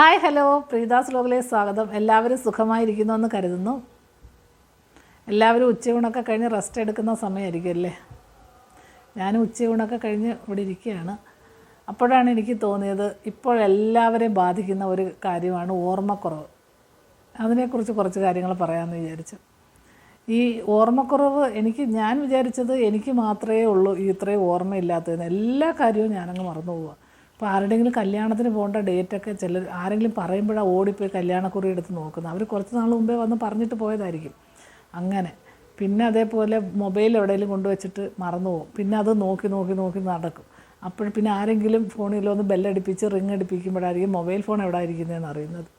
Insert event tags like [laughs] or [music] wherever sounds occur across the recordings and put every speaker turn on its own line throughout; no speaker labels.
Hi hello. പ്രീതാസ് ലോകിലെ സ്വാഗതം. എല്ലാവരും സുഖമായിരിക്കുന്നു എന്ന് കരുതുന്നു. എല്ലാവരും ഉച്ചയൂണൊക്കെ കഴിഞ്ഞ് റെസ്റ്റ് എടുക്കുന്ന സമയമായിരിക്കും അല്ലേ ഞാനും ഉച്ചയൂണൊക്കെ കഴിഞ്ഞ് ഇവിടെ ഇരിക്കുകയാണ്. അപ്പോഴാണ് എനിക്ക് തോന്നിയത് ഇപ്പോഴെല്ലാവരെയും ബാധിക്കുന്ന ഒരു കാര്യമാണ് ഓർമ്മക്കുറവ്. അതിനെക്കുറിച്ച് കുറച്ച് കാര്യങ്ങൾ പറയാമെന്ന് വിചാരിച്ചു. ഈ ഓർമ്മക്കുറവ് എനിക്ക് ഞാൻ വിചാരിച്ചത് എനിക്ക് മാത്രമേ ഉള്ളൂ ഇത്രയും ഓർമ്മയില്ലാത്തതെന്ന്. എല്ലാ കാര്യവും ഞാനങ്ങ് മറന്നു പോവുക അപ്പോൾ ആരുടെയെങ്കിലും കല്യാണത്തിന് പോകേണ്ട ഡേറ്റൊക്കെ ചിലർ ആരെങ്കിലും പറയുമ്പോഴാണ് ഓടിപ്പോയി കല്യാണക്കുറി എടുത്ത് നോക്കുന്നത്. അവർ കുറച്ച് നാൾ മുമ്പേ വന്ന് പറഞ്ഞിട്ട് പോയതായിരിക്കും. അങ്ങനെ. പിന്നെ അതേപോലെ മൊബൈൽ എവിടെയെങ്കിലും കൊണ്ടുവച്ചിട്ട് മറന്നു പോകും. പിന്നെ അത് നോക്കി നോക്കി നോക്കി നടക്കും. അപ്പോൾ പിന്നെ ആരെങ്കിലും ഫോണിൽ ഒന്ന് ബെല്ലടിപ്പിച്ച് റിങ് അടിപ്പിക്കുമ്പോഴായിരിക്കും മൊബൈൽ ഫോൺ എവിടെ ഇരിക്കുന്നതെന്ന് അറിയുന്നത്.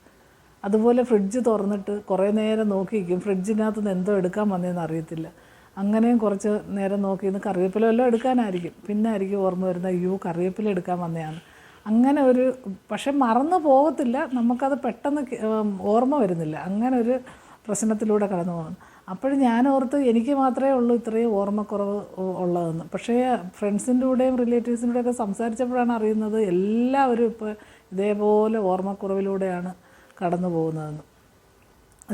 അതുപോലെ ഫ്രിഡ്ജ് തുറന്നിട്ട് കുറേ നേരം നോക്കിയിരിക്കും. ഫ്രിഡ്ജിനകത്ത് നിന്ന് എന്തോ എടുക്കാൻ വന്നതെന്ന് അറിയത്തില്ല. അങ്ങനെയും കുറച്ച് നേരം നോക്കി ഇന്ന് കറിവേപ്പില വല്ലതും എടുക്കാനായിരിക്കും. പിന്നെ ആയിരിക്കും ഓർമ്മ വരുന്നത് അയ്യോ കറിവേപ്പില എടുക്കാൻ വന്നതാണ് അങ്ങനെ ഒരു പക്ഷെ മറന്നു പോകത്തില്ല. നമുക്കത് പെട്ടെന്ന് ഓർമ്മ വരുന്നില്ല. അങ്ങനെ ഒരു പ്രശ്നത്തിലൂടെ കടന്നു പോകുന്നു. അപ്പോഴും ഞാൻ ഓർത്ത് എനിക്ക് മാത്രമേ ഉള്ളൂ ഇത്രയും ഓർമ്മക്കുറവ് ഉള്ളതെന്ന്. പക്ഷേ ഫ്രണ്ട്സിന്റെ കൂടെയും റിലേറ്റീവ്സിന്റെ കൂടെയൊക്കെ സംസാരിച്ചപ്പോഴാണ് അറിയുന്നത് എല്ലാവരും ഇപ്പോൾ ഇതേപോലെ ഓർമ്മക്കുറവിലൂടെയാണ് കടന്നു പോകുന്നതെന്ന്.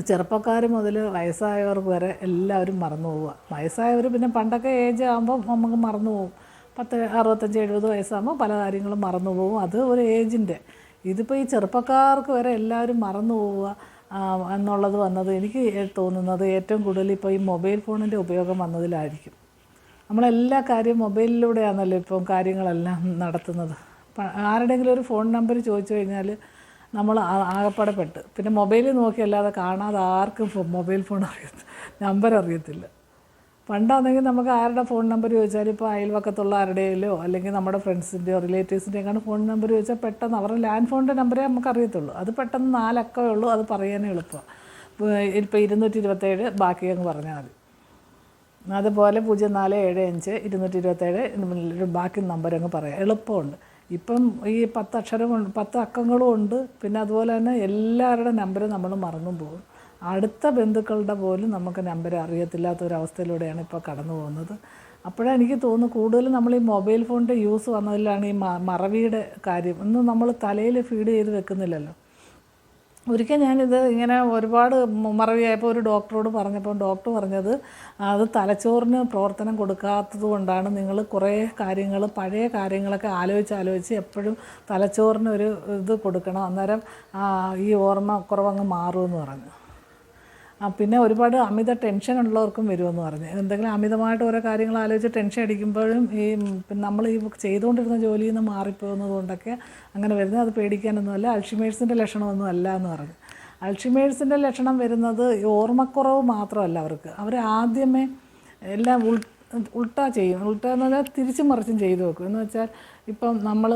ചെറുപ്പക്കാർ മുതൽ വയസ്സായവർക്ക് വരെ എല്ലാവരും മറന്നു പോവുക. വയസ്സായവർ പിന്നെ പണ്ടൊക്കെ ഏജ് ആകുമ്പോൾ നമുക്ക് മറന്നു പോകും. പത്ത് അറുപത്തഞ്ച് എഴുപത് വയസ്സാകുമ്പോൾ പല കാര്യങ്ങളും മറന്നു പോകും. അത് ഒരു ഏജിന്റെ. ഇതിപ്പോൾ ഈ ചെറുപ്പക്കാർക്ക് വരെ എല്ലാവരും മറന്നു പോവുക എന്നുള്ളത് വന്നത് എനിക്ക് തോന്നുന്നത് ഏറ്റവും കൂടുതൽ ഇപ്പോൾ ഈ മൊബൈൽ ഫോണിന്റെ ഉപയോഗം വന്നതിലായിരിക്കും. നമ്മളെല്ലാ കാര്യവും മൊബൈലിലൂടെയാണല്ലോ ഇപ്പം കാര്യങ്ങളെല്ലാം നടത്തുന്നത്. ആരുടെങ്കിലും ഒരു ഫോൺ നമ്പർ ചോദിച്ചു കഴിഞ്ഞാൽ നമ്മൾ ആകപ്പെടപ്പെട്ട്. ആകപ്പാടെ പെട്ട് പിന്നെ മൊബൈലിൽ നോക്കിയല്ലാതെ കാണാതെ ആർക്കും മൊബൈൽ ഫോൺ അറിയത്തില്ല നമ്പർ അറിയത്തില്ല. പണ്ടാണെങ്കിൽ നമുക്ക് ആരുടെ ഫോൺ നമ്പർ ചോദിച്ചാൽ ഇപ്പോൾ അയൽവക്കത്തുള്ള ആരുടെയിലോ അല്ലെങ്കിൽ നമ്മുടെ ഫ്രണ്ട്സിന്റെയോ റിലേറ്റീവ്സിന്റെയൊക്കെയാണ് ഫോൺ നമ്പർ ചോദിച്ചാൽ പെട്ടെന്ന് അവരുടെ ലാൻഡ് ഫോണിന്റെ നമ്പറേ നമുക്ക് അറിയത്തുള്ളൂ. അത് പെട്ടെന്ന് നാലക്കമേ ഉള്ളൂ അത് പറയാനേ എളുപ്പമാണ് ഇപ്പോൾ ഇരുന്നൂറ്റി ഇരുപത്തേഴ് ബാക്കി അങ്ങ് പറഞ്ഞാൽ മതി. അതുപോലെ പൂജ്യം നാല് ഏഴ് അഞ്ച് ഇരുന്നൂറ്റി ഇരുപത്തേഴ് ബാക്കി നമ്പർ അങ്ങ് പറയാം. എളുപ്പമുണ്ട്. ഇപ്പം ഈ പത്ത് അക്ഷരം പത്ത് അക്കങ്ങളും ഉണ്ട്. പിന്നെ അതുപോലെ തന്നെ എല്ലാവരുടെ നമ്പരും നമ്മൾ മറന്നും പോകും. അടുത്ത ബന്ധുക്കളുടെ പോലും നമുക്ക് നമ്പർ അറിയത്തില്ലാത്ത ഒരു അവസ്ഥയിലൂടെയാണ് ഇപ്പോൾ കടന്നു പോകുന്നത്. അപ്പോഴാണ് എനിക്ക് തോന്നുന്നു കൂടുതലും നമ്മൾ ഈ മൊബൈൽ ഫോണിന്റെ യൂസ് വന്നതിലാണ് ഈ മറവിയുടെ കാര്യം. ഒന്നും നമ്മൾ തലയിൽ ഫീഡ് ചെയ്ത് വെക്കുന്നില്ലല്ലോ. ഒരിക്കൽ ഞാനിത് ഇങ്ങനെ ഒരുപാട് മറവിയായപ്പോൾ ഒരു ഡോക്ടറോട് പറഞ്ഞപ്പോൾ ഡോക്ടർ പറഞ്ഞത് അത് തലച്ചോറിന് പ്രവർത്തനം കൊടുക്കാത്തത് കൊണ്ടാണ് നിങ്ങൾ കുറേ കാര്യങ്ങൾ പഴയ കാര്യങ്ങളൊക്കെ ആലോചിച്ച് ആലോചിച്ച് എപ്പോഴും തലച്ചോറിന് ഒരു ഇത് കൊടുക്കണം. അന്നേരം ഈ ഓർമ്മ കുറവങ്ങ് മാറുമെന്ന് പറഞ്ഞു. പിന്നെ ഒരുപാട് അമിത ടെൻഷൻ ഉള്ളവർക്കും വരുമെന്ന് പറഞ്ഞു. എന്തെങ്കിലും അമിതമായിട്ട് ഓരോ കാര്യങ്ങൾ ആലോചിച്ച് ടെൻഷൻ അടിക്കുമ്പോഴും ഈ നമ്മൾ ഈ ചെയ്തുകൊണ്ടിരുന്ന ജോലിയിൽ നിന്ന് മാറിപ്പോകുന്നത് കൊണ്ടൊക്കെ അങ്ങനെ വരുന്നത്. അത് പേടിക്കാനൊന്നുമല്ല. അൾഷിമേഴ്സിന്റെ ലക്ഷണമൊന്നും അല്ല എന്ന് പറഞ്ഞു. അൾഷിമേഴ്സിന്റെ ലക്ഷണം വരുന്നത് ഓർമ്മക്കുറവ് മാത്രമല്ല അവർക്ക്. അവർ ആദ്യമേ എല്ലാം ഉൾ ഉൾട്ടാ ചെയ്യും. ഉൾട്ടാ എന്ന് പറഞ്ഞാൽ തിരിച്ചും മറിച്ചും ചെയ്തു വെക്കും. എന്ന് വെച്ചാൽ ഇപ്പം നമ്മൾ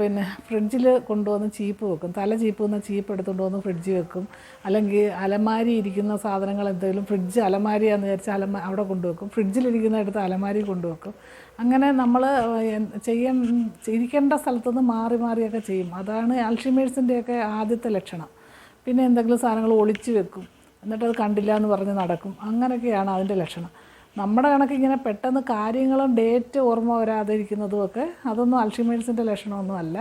പിന്നെ ഫ്രിഡ്ജിൽ കൊണ്ടുവന്ന് ചീപ്പ് വെക്കും. തല ചീപ്പ് വന്ന ചീപ്പ് എടുത്തുകൊണ്ട് വന്ന് ഫ്രിഡ്ജിൽ വെക്കും. അല്ലെങ്കിൽ അലമാരി ഇരിക്കുന്ന സാധനങ്ങൾ എന്തെങ്കിലും ഫ്രിഡ്ജ് അലമാരിയാന്ന് വിചാരിച്ച് അലമാ അവിടെ കൊണ്ടുവെക്കും ഫ്രിഡ്ജിലിരിക്കുന്ന എടുത്ത് അലമാരി കൊണ്ടുവെക്കും അങ്ങനെ നമ്മൾ ചെയ്യാൻ ഇരിക്കേണ്ട സ്ഥലത്തുനിന്ന് മാറി മാറിയൊക്കെ ചെയ്യും. അതാണ് അൽഷിമേഴ്സിന്റെയൊക്കെ ആദ്യത്തെ ലക്ഷണം. പിന്നെ എന്തെങ്കിലും സാധനങ്ങൾ ഒളിച്ചു വെക്കും. എന്നിട്ട് അത് കണ്ടില്ല എന്ന് പറഞ്ഞ് നടക്കും. അങ്ങനെയൊക്കെയാണ് അതിന്റെ ലക്ഷണം. നമ്മുടെ കണക്ക് ഇങ്ങനെ പെട്ടെന്ന് കാര്യങ്ങളും ഡേറ്റ് ഓർമ്മ വരാതിരിക്കുന്നതും ഒക്കെ അതൊന്നും ലക്ഷണമൊന്നും അല്ല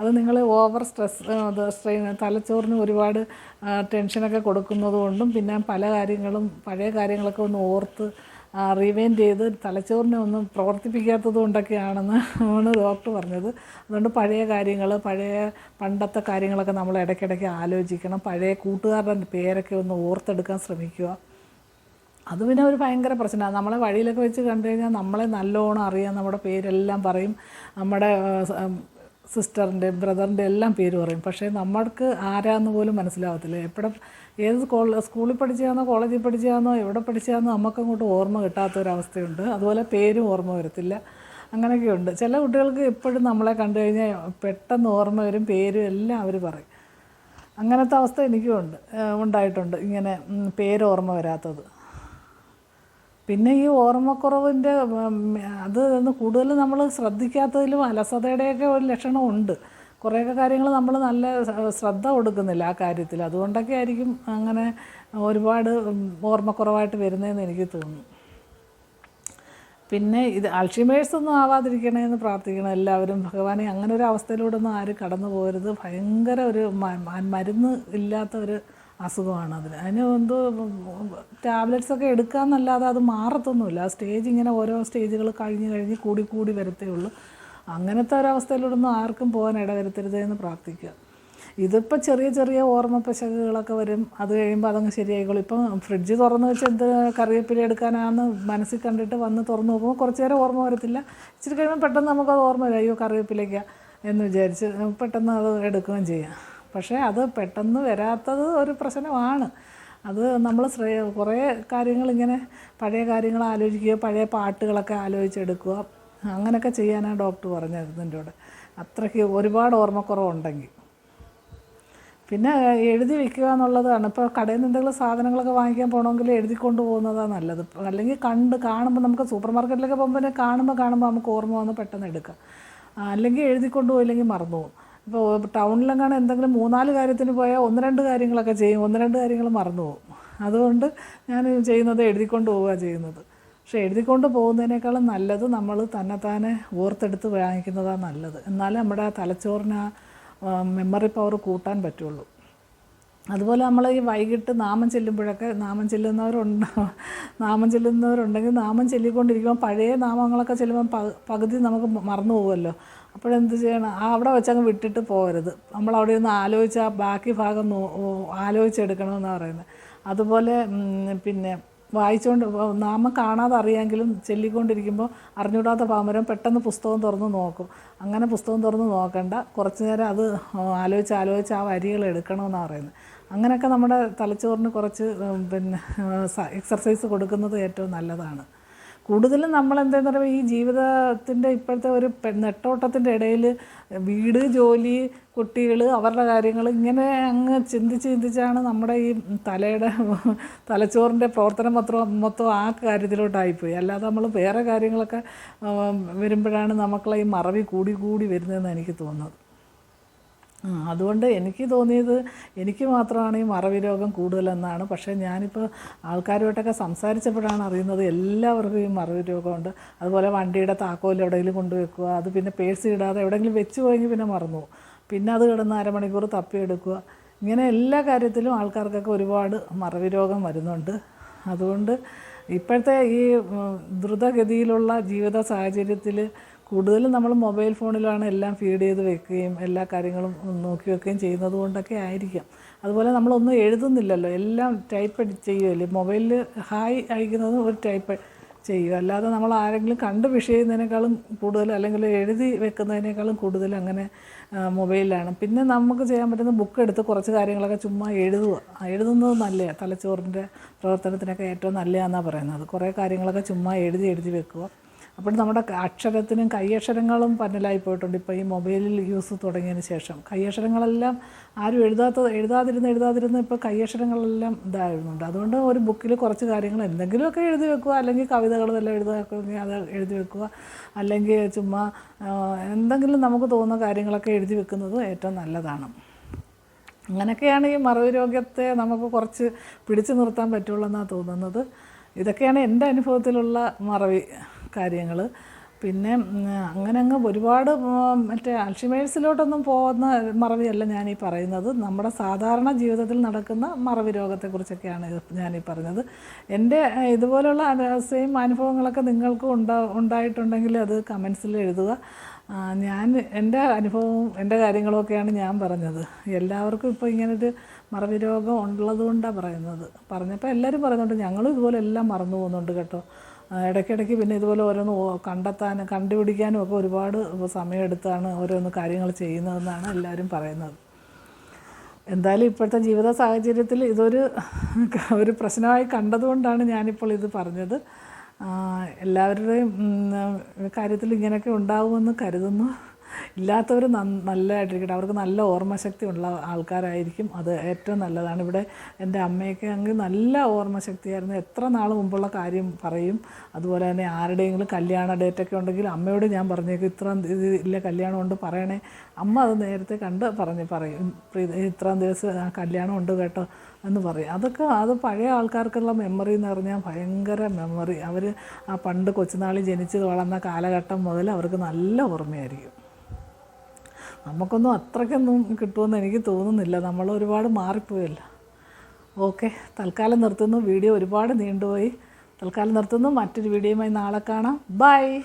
അത് നിങ്ങൾ ഓവർ സ്ട്രെസ് സ്ട്രെയിൻ തലച്ചോറിന് ഒരുപാട് ടെൻഷനൊക്കെ കൊടുക്കുന്നതുകൊണ്ടും പിന്നെ പല കാര്യങ്ങളും പഴയ കാര്യങ്ങളൊക്കെ ഒന്ന് ഓർത്ത് റിവൈൻഡ് ചെയ്ത് തലച്ചോറിനെ ഒന്നും പ്രവർത്തിപ്പിക്കാത്തത് കൊണ്ടൊക്കെയാണെന്ന് ആണ് ഡോക്ടർ പറഞ്ഞത്. അതുകൊണ്ട് പഴയ കാര്യങ്ങൾ പഴയ പണ്ടത്തെ കാര്യങ്ങളൊക്കെ നമ്മൾ ഇടയ്ക്കിടയ്ക്ക് ആലോചിക്കണം. പഴയ കൂട്ടുകാരുടെ പേരൊക്കെ ഒന്ന് ഓർത്തെടുക്കാൻ ശ്രമിക്കുക. അത് പിന്നെ ഒരു ഭയങ്കര പ്രശ്നമാണ് നമ്മളെ വഴിയിലൊക്കെ വെച്ച് കണ്ടു കഴിഞ്ഞാൽ നമ്മളെ നല്ലോണം അറിയാം നമ്മുടെ പേരെല്ലാം പറയും. നമ്മുടെ സിസ്റ്ററിന്റെ ബ്രദറിന്റെ എല്ലാം പേര് പറയും. പക്ഷേ നമ്മൾക്ക് ആരാന്ന് പോലും മനസ്സിലാവത്തില്ല. എപ്പോഴും ഏത് കോള സ്കൂളിൽ പഠിച്ചതാണോ കോളേജിൽ പഠിച്ചതാണോ എവിടെ പഠിച്ചതാണോ നമുക്കങ്ങോട്ട് ഓർമ്മ കിട്ടാത്തൊരവസ്ഥയുണ്ട്. അതുപോലെ പേരും ഓർമ്മ വരത്തില്ല. അങ്ങനെയൊക്കെയുണ്ട്. ചില കുട്ടികൾക്ക് എപ്പോഴും നമ്മളെ കണ്ടു കഴിഞ്ഞാൽ പെട്ടെന്ന് ഓർമ്മ വരും പേരും എല്ലാം അവർ പറയും. അങ്ങനത്തെ അവസ്ഥ എനിക്കും ഉണ്ട് ഉണ്ടായിട്ടുണ്ട്. ഇങ്ങനെ പേരോർമ്മ വരാത്തത്. പിന്നെ ഈ ഓർമ്മക്കുറവിന്റെ അത് ഒന്ന് കൂടുതൽ നമ്മൾ ശ്രദ്ധിക്കാത്തതിലും അലസതയുടെയൊക്കെ ഒരു ലക്ഷണമുണ്ട് കുറേയൊക്കെ കാര്യങ്ങൾ നമ്മൾ നല്ല ശ്രദ്ധ കൊടുക്കുന്നില്ല ആ കാര്യത്തിൽ. അതുകൊണ്ടൊക്കെ ആയിരിക്കും അങ്ങനെ ഒരുപാട് ഓർമ്മക്കുറവായിട്ട് വരുന്നതെന്ന് എനിക്ക് തോന്നുന്നു. പിന്നെ ഇത് അൾഷിമേഴ്സ് ഒന്നും ആവാതിരിക്കണേ എന്ന് പ്രാർത്ഥിക്കണം. എല്ലാവരും ഭഗവാനെ അങ്ങനെ ഒരു അവസ്ഥയിലൂടെ ഒന്നും ആരും കടന്നു പോകരുത് ഭയങ്കര ഒരു മരുന്ന് ഇല്ലാത്ത ഒരു അസുഖമാണ് അതിന്. അതിന് എന്ത് ടാബ്ലറ്റ്സ് ഒക്കെ എടുക്കാമെന്നല്ലാതെ അത് മാറത്തൊന്നുമില്ല. സ്റ്റേജ് ഇങ്ങനെ ഓരോ സ്റ്റേജുകൾ കഴിഞ്ഞ് കഴിഞ്ഞ് കൂടി കൂടി വരത്തേ ഉള്ളൂ. അങ്ങനത്തെ ഒരവസ്ഥയിലൂടൊന്നും ആർക്കും പോകാൻ ഇടവരുത്തരുതേ പ്രാർത്ഥിക്കുക. ഇതിപ്പോൾ ചെറിയ ചെറിയ ഓർമ്മ പശകുകളൊക്കെ വരും. അത് കഴിയുമ്പോൾ അതങ്ങ് ശരിയായിക്കോളും. ഇപ്പം ഫ്രിഡ്ജ് തുറന്ന് വെച്ച് എന്ത് കറിവേപ്പില എടുക്കാനാണെന്ന് മനസ്സിൽ കണ്ടിട്ട് വന്ന് തുറന്ന് നോക്കുമ്പോൾ കുറച്ച് നേരം ഓർമ്മ വരത്തില്ല. ഇച്ചിരി കഴിയുമ്പോൾ പെട്ടെന്ന് നമുക്കത് ഓർമ്മ വരും. അയ്യോ കറിവേപ്പിലേക്കാണ് എന്ന് വിചാരിച്ച് പെട്ടെന്ന് അത് എടുക്കുകയും ചെയ്യാം. പക്ഷേ അത് പെട്ടെന്ന് വരാത്തത് ഒരു പ്രശ്നമാണ്. അത് നമ്മൾ ശ്രേ കുറേ കാര്യങ്ങൾ ഇങ്ങനെ പഴയ കാര്യങ്ങൾ ആലോചിക്കുക പഴയ പാട്ടുകളൊക്കെ ആലോചിച്ചെടുക്കുക. അങ്ങനെയൊക്കെ ചെയ്യാനാണ് ഡോക്ടർ പറഞ്ഞത് എന്റെ കൂടെ അത്രയ്ക്ക് ഒരുപാട് ഓർമ്മക്കുറവുണ്ടെങ്കിൽ. പിന്നെ എഴുതി വെക്കുക എന്നുള്ളതാണ്. ഇപ്പോൾ കടയിൽ നിന്ന് എന്തെങ്കിലും സാധനങ്ങളൊക്കെ വാങ്ങിക്കാൻ പോകണമെങ്കിൽ എഴുതി പോകുന്നതാണ് നല്ലത്. അല്ലെങ്കിൽ കണ്ട് കാണുമ്പോൾ നമുക്ക് സൂപ്പർ മാർക്കറ്റിലൊക്കെ പോകുമ്പോൾ കാണുമ്പോൾ കാണുമ്പോൾ നമുക്ക് ഓർമ്മ വന്ന് പെട്ടെന്ന് എടുക്കാം. അല്ലെങ്കിൽ എഴുതി കൊണ്ട് പോയില്ലെങ്കിൽ മറന്നു പോകും. ഇപ്പോൾ ടൗണിലെങ്ങാണ് എന്തെങ്കിലും മൂന്നാൽ കാര്യത്തിന് പോയാൽ ഒന്ന് രണ്ട് കാര്യങ്ങളൊക്കെ ചെയ്യും ഒന്ന് രണ്ട് കാര്യങ്ങൾ മറന്നു പോകും അതുകൊണ്ട് ഞാൻ ചെയ്യുന്നത് എഴുതിക്കൊണ്ട് പോവുക ചെയ്യുന്നത്. പക്ഷേ എഴുതിക്കൊണ്ട് പോകുന്നതിനേക്കാളും നല്ലത് നമ്മൾ തന്നെത്താനെ ഓർത്തെടുത്ത് വാങ്ങിക്കുന്നതാണ് നല്ലത്. എന്നാലേ നമ്മുടെ തലച്ചോറിന് ആ മെമ്മറി പവർ കൂട്ടാൻ പറ്റുള്ളൂ. അതുപോലെ നമ്മൾ ഈ വൈകിട്ട് നാമം ചെല്ലുമ്പോഴൊക്കെ നാമം ചെല്ലുന്നവരുണ്ട് നാമം ചെല്ലുന്നവരുണ്ടെങ്കിൽ നാമം ചെല്ലിക്കൊണ്ടിരിക്കുമ്പോൾ പഴയ നാമങ്ങളൊക്കെ ചെല്ലുമ്പോൾ പകുതി നമുക്ക് മറന്നു പോകുമല്ലോ അപ്പോഴെന്ത് ചെയ്യണം? അവിടെ വെച്ചങ്ങ് വിട്ടിട്ട് പോകരുത്. നമ്മൾ അവിടെ നിന്ന് ആലോചിച്ച് ആ ബാക്കി ഭാഗം നോ- ആലോചിച്ചെടുക്കണമെന്നാണ് പറയുന്നത് അതുപോലെ പിന്നെ വായിച്ചുകൊണ്ട് നാമ നാമം കാണാതെ അറിയാമെങ്കിലും ചെല്ലിക്കൊണ്ടിരിക്കുമ്പോൾ അറിഞ്ഞൂടാത്ത പാമരം പെട്ടെന്ന് പുസ്തകം തുറന്ന് നോക്കും. അങ്ങനെ പുസ്തകം തുറന്ന് നോക്കണ്ട. കുറച്ച് നേരം അത് ആലോചിച്ച് ആലോചിച്ച് ആ വരികൾ എടുക്കണമെന്നാണ് പറയുന്നത് അങ്ങനെയൊക്കെ നമ്മുടെ തലച്ചോറിന് കുറച്ച് പിന്നെ എക്സർസൈസ് കൊടുക്കുന്നത് ഏറ്റവും നല്ലതാണ്. കൂടുതലും നമ്മൾ എന്താണെന്ന് പറയുമ്പോൾ ഈ ജീവിതത്തിന്റെ ഇപ്പോഴത്തെ ഒരു നെട്ടോട്ടത്തിന്റെ ഇടയിൽ വീട് ജോലി കുട്ടികൾ അവരുടെ കാര്യങ്ങൾ ഇങ്ങനെ അങ്ങ് ചിന്തിച്ച് ചിന്തിച്ചാണ് നമ്മുടെ ഈ തലയുടെ [laughs] തലച്ചോറിന്റെ പ്രവർത്തനം മൊത്തം മൊത്തം ആ കാര്യത്തിലോട്ടായിപ്പോയി. അല്ലാതെ നമ്മൾ വേറെ കാര്യങ്ങളൊക്കെ വരുമ്പോഴാണ് നമുക്കുള്ള ഈ മറവി കൂടി കൂടി വരുന്നതെന്ന് എനിക്ക് തോന്നുന്നത്. അതുകൊണ്ട് എനിക്ക് തോന്നിയത് എനിക്ക് മാത്രമാണ് ഈ മറവി രോഗം കൂടുതലെന്നാണ്. പക്ഷേ ഞാനിപ്പോൾ ആൾക്കാരുമായിട്ടൊക്കെ സംസാരിച്ചപ്പോഴാണ് അറിയുന്നത് എല്ലാവർക്കും ഈ മറവി രോഗമുണ്ട്. അതുപോലെ വണ്ടിയുടെ താക്കോൽ എവിടെയെങ്കിലും കൊണ്ടുവെക്കുക അത് പിന്നെ പേഴ്സ് ഇടാതെ എവിടെയെങ്കിലും വെച്ച് പോയെങ്കിൽ പിന്നെ മറന്നു പിന്നെ അത് കിടന്ന് അരമണിക്കൂർ തപ്പിയെടുക്കുക. ഇങ്ങനെ എല്ലാ കാര്യത്തിലും ആൾക്കാർക്കൊക്കെ ഒരുപാട് മറവി രോഗം വരുന്നുണ്ട്. അതുകൊണ്ട് ഇപ്പോഴത്തെ ഈ ദ്രുതഗതിയിലുള്ള ജീവിത സാഹചര്യത്തിൽ കൂടുതലും നമ്മൾ മൊബൈൽ ഫോണിലാണ് എല്ലാം ഫീഡ് ചെയ്ത് വെക്കുകയും എല്ലാ കാര്യങ്ങളും നോക്കി വെക്കുകയും ചെയ്യുന്നത് കൊണ്ടൊക്കെ ആയിരിക്കാം. അതുപോലെ നമ്മളൊന്നും എഴുതുന്നില്ലല്ലോ. എല്ലാം ടൈപ്പ് ചെയ്യുമല്ലേ മൊബൈലിൽ ഹായ് അയക്കുന്നത് ഒരു ടൈപ്പ് ചെയ്യുക. അല്ലാതെ നമ്മൾ ആരെങ്കിലും കണ്ട് വിഷ് ചെയ്യുന്നതിനേക്കാളും കൂടുതൽ അല്ലെങ്കിൽ എഴുതി വെക്കുന്നതിനേക്കാളും കൂടുതൽ അങ്ങനെ മൊബൈലിലാണ്. പിന്നെ നമുക്ക് ചെയ്യാൻ പറ്റുന്ന ബുക്ക് എടുത്ത് കുറച്ച് കാര്യങ്ങളൊക്കെ ചുമ്മാ എഴുതുക. എഴുതുന്നത് നല്ലതാണ് തലച്ചോറിന്റെ പ്രവർത്തനത്തിനൊക്കെ ഏറ്റവും നല്ലതാണെന്നാണ് പറയുന്നത്. കുറേ കാര്യങ്ങളൊക്കെ ചുമ്മാ എഴുതി എഴുതി വെക്കുക. അപ്പോൾ നമ്മുടെ അക്ഷരത്തിനും കൈയക്ഷരങ്ങളും പന്നലായി പോയിട്ടുണ്ട്. ഇപ്പോൾ ഈ മൊബൈലിൽ യൂസ് തുടങ്ങിയതിന് ശേഷം. കൈയക്ഷരങ്ങളെല്ലാം ആരും എഴുതാത്ത എഴുതാതിരുന്ന് എഴുതാതിരുന്ന് ഇപ്പോൾ കൈയക്ഷരങ്ങളെല്ലാം ഇതായിരുന്നുണ്ട്. അതുകൊണ്ട് ഒരു ബുക്കിൽ കുറച്ച് കാര്യങ്ങൾ എന്തെങ്കിലുമൊക്കെ എഴുതി വെക്കുക. അല്ലെങ്കിൽ കവിതകൾ വല്ലതും എഴുതാക്കുകയെങ്കിൽ അത് എഴുതി വെക്കുക. അല്ലെങ്കിൽ ചുമ്മാ എന്തെങ്കിലും നമുക്ക് തോന്നുന്ന കാര്യങ്ങളൊക്കെ എഴുതി വെക്കുന്നത് ഏറ്റവും നല്ലതാണ്. അങ്ങനെയൊക്കെയാണ് ഈ മറവി രോഗത്തെ നമുക്ക് കുറച്ച് പിടിച്ചു നിർത്താൻ പറ്റുള്ളൂ എന്നാണ് തോന്നുന്നത്. ഇതൊക്കെയാണ് എന്റെ അനുഭവത്തിലുള്ള മറവി. കാര്യങ്ങൾ പിന്നെ അങ്ങനെ അങ്ങ് ഒരുപാട് മറ്റേ അൽഷിമേഴ്സിലോട്ടൊന്നും പോകുന്ന മറവിയല്ല ഞാനീ പറയുന്നത്. നമ്മുടെ സാധാരണ ജീവിതത്തിൽ നടക്കുന്ന മറവി രോഗത്തെക്കുറിച്ചൊക്കെയാണ് ഞാനീ പറഞ്ഞത്. എന്റെ ഇതുപോലുള്ള സെയിം അനുഭവങ്ങളൊക്കെ നിങ്ങൾക്കും ഉണ്ടാ ഉണ്ടായിട്ടുണ്ടെങ്കിൽ അത് കമൻസിൽ എഴുതുക. ഞാൻ എന്റെ അനുഭവവും എന്റെ കാര്യങ്ങളുമൊക്കെയാണ് ഞാൻ പറഞ്ഞത്. എല്ലാവർക്കും ഇപ്പോൾ ഇങ്ങനൊരു മറവി രോഗം ഉള്ളതുകൊണ്ടാണ് പറയുന്നത്. പറഞ്ഞപ്പോൾ എല്ലാവരും പറയുന്നുണ്ട് ഞങ്ങളും ഇതുപോലെ എല്ലാം മറന്നു പോകുന്നുണ്ട് കേട്ടോ. ഇടയ്ക്കിടയ്ക്ക് പിന്നെ ഇതുപോലെ ഓരോന്ന് കണ്ടെത്താനും കണ്ടുപിടിക്കാനും ഒക്കെ ഒരുപാട് സമയമെടുത്താണ് ഓരോന്ന് കാര്യങ്ങൾ ചെയ്യുന്നതെന്നാണ് എല്ലാവരും പറയുന്നത്. എന്തായാലും ഇപ്പോഴത്തെ ജീവിത സാഹചര്യത്തിൽ ഇതൊരു [laughs] ഒരു പ്രശ്നമായി കണ്ടതുകൊണ്ടാണ് ഞാനിപ്പോൾ ഇത് പറഞ്ഞത്. എല്ലാവരുടെയും കാര്യത്തിൽ ഇങ്ങനെയൊക്കെ ഉണ്ടാവുമെന്ന് കരുതുന്നു. ഇല്ലാത്തവർ നല്ലതായിട്ടിരിക്കട്ടെ. അവർക്ക് നല്ല ഓർമ്മശക്തി ഉള്ള ആൾക്കാരായിരിക്കും അത് ഏറ്റവും നല്ലതാണ്. ഇവിടെ എന്റെ അമ്മയൊക്കെ അങ്ങ് നല്ല ഓർമ്മശക്തിയായിരുന്നു. എത്ര നാൾ മുമ്പുള്ള കാര്യം പറയും. അതുപോലെ തന്നെ ആരുടെയെങ്കിലും കല്യാണ ഡേറ്റൊക്കെ ഉണ്ടെങ്കിൽ അമ്മയോട് ഞാൻ പറഞ്ഞേക്കും. ഇത്ര ഇല്ല കല്യാണം ഉണ്ട് പറയണേ. അമ്മ അത് നേരത്തെ കണ്ട് പറഞ്ഞ് പറയും. ഇത്രയും ഇത്രാം ദിവസം കല്യാണം ഉണ്ട് കേട്ടോ എന്ന് പറയും. അതൊക്കെ അത് പഴയ ആൾക്കാർക്കുള്ള മെമ്മറി എന്ന് പറഞ്ഞാൽ ഭയങ്കര മെമ്മറി അവർ ആ പണ്ട് കൊച്ചുനാളിൽ ജനിച്ച് വളർന്ന കാലഘട്ടം മുതൽ അവർക്ക് നല്ല ഓർമ്മയായിരിക്കും. നമുക്കൊന്നും അത്രയ്ക്കൊന്നും കിട്ടുമെന്ന് എനിക്ക് തോന്നുന്നില്ല. നമ്മൾ ഒരുപാട് മാറിപ്പോയല്ലോ. ഓക്കെ തൽക്കാലം നിർത്തുന്നു. വീഡിയോ ഒരുപാട് നീണ്ടുപോയി. തൽക്കാലം നിർത്തുന്നു. മറ്റൊരു വീഡിയോയുമായി നാളെ കാണാം. ബൈ